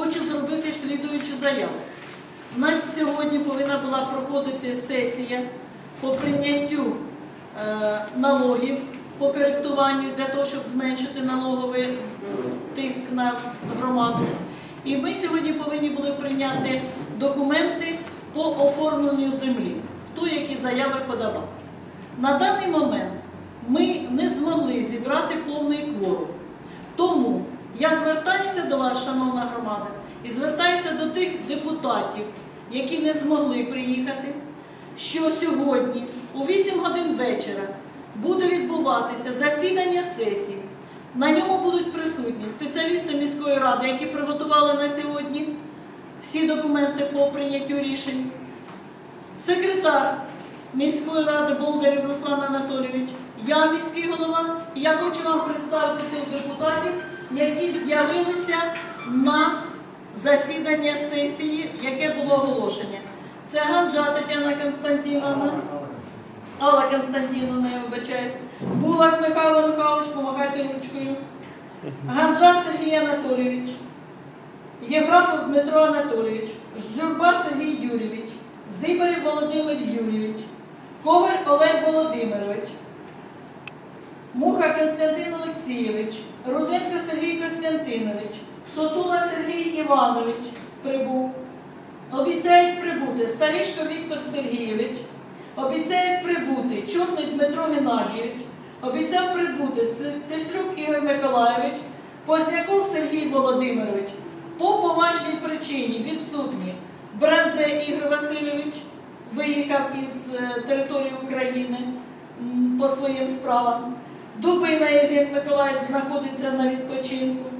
хочу зробити слідуючу заяву. У нас сьогодні повинна була проходити сесія по прийняттю е, налогів по коректуванню для того, щоб зменшити налоговий е, тиск на громаду. І ми сьогодні повинні були прийняти документи по оформленню землі, хто які заяви подавав. На даний момент ми не змогли зібрати. Тому я звертаюся до вас, шановна громада, і звертаюся до тих депутатів, які не змогли приїхати, що сьогодні, у 8 годин вечора, буде відбуватися засідання сесії. На ньому будуть присутні спеціалісти міської ради, які приготували на сьогодні всі документи по прийняттю рішень, секретар міської ради Болдарів Руслан Анатолійович, я міський голова. І я хочу вам представити тих депутатів, які з'явилися на засідання сесії, яке було оголошення. Це Ганжа Тетяна Константиновна, Алла Константиновна, я вибачаюсь, Булак Михайло Михайлович, помагайте ручкою, Ганжа Сергій Анатолійович, Євграфов Дмитро Анатолійович, Журба Сергій Юрійович, Зибарів Володимир Юрійович, Коваль Олег Володимирович, Муха Константин Олексійович, Костянтинович, Сотула Сергій Іванович прибув. Обіцяють прибути Старішко Віктор Сергійович, обіцяють прибути Чорний Дмитро Геннадійович, обіцяв прибути Теслюк Ігор Миколайович, Позняков Сергій Володимирович. По поважній причині відсутні Бранце Ігор Васильович, виїхав із е, території України по своїм справам. Дубина Євген Миколаївич знаходиться на відпочинку.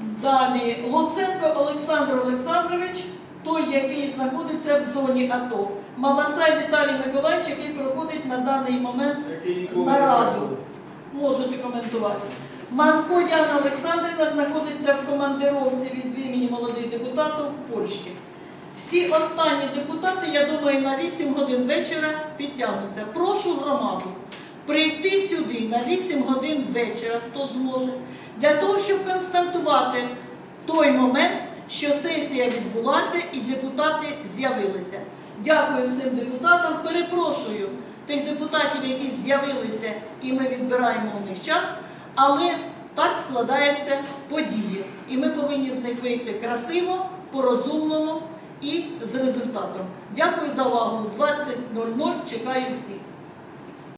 Далі Луценко Олександр Олександрович, той, який знаходиться в зоні АТО. Маласай Віталій Миколаївич, який проходить на даний момент нараду. Можете коментувати. Манко Яна Олександрівна знаходиться в командировці від імені молодих депутатів в Польщі. Всі останні депутати, я думаю, на 8 годин вечора підтягнуться. Прошу громаду прийти сюди на 8 годин вечора, хто зможе, для того, щоб констатувати той момент, що сесія відбулася і депутати з'явилися. Дякую всім депутатам. Перепрошую тих депутатів, які з'явилися, і ми відбираємо у них час, але так складаються події. І ми повинні з них вийти красиво, по-розумному і з результатом. Дякую за увагу. 20.00 чекаю всіх.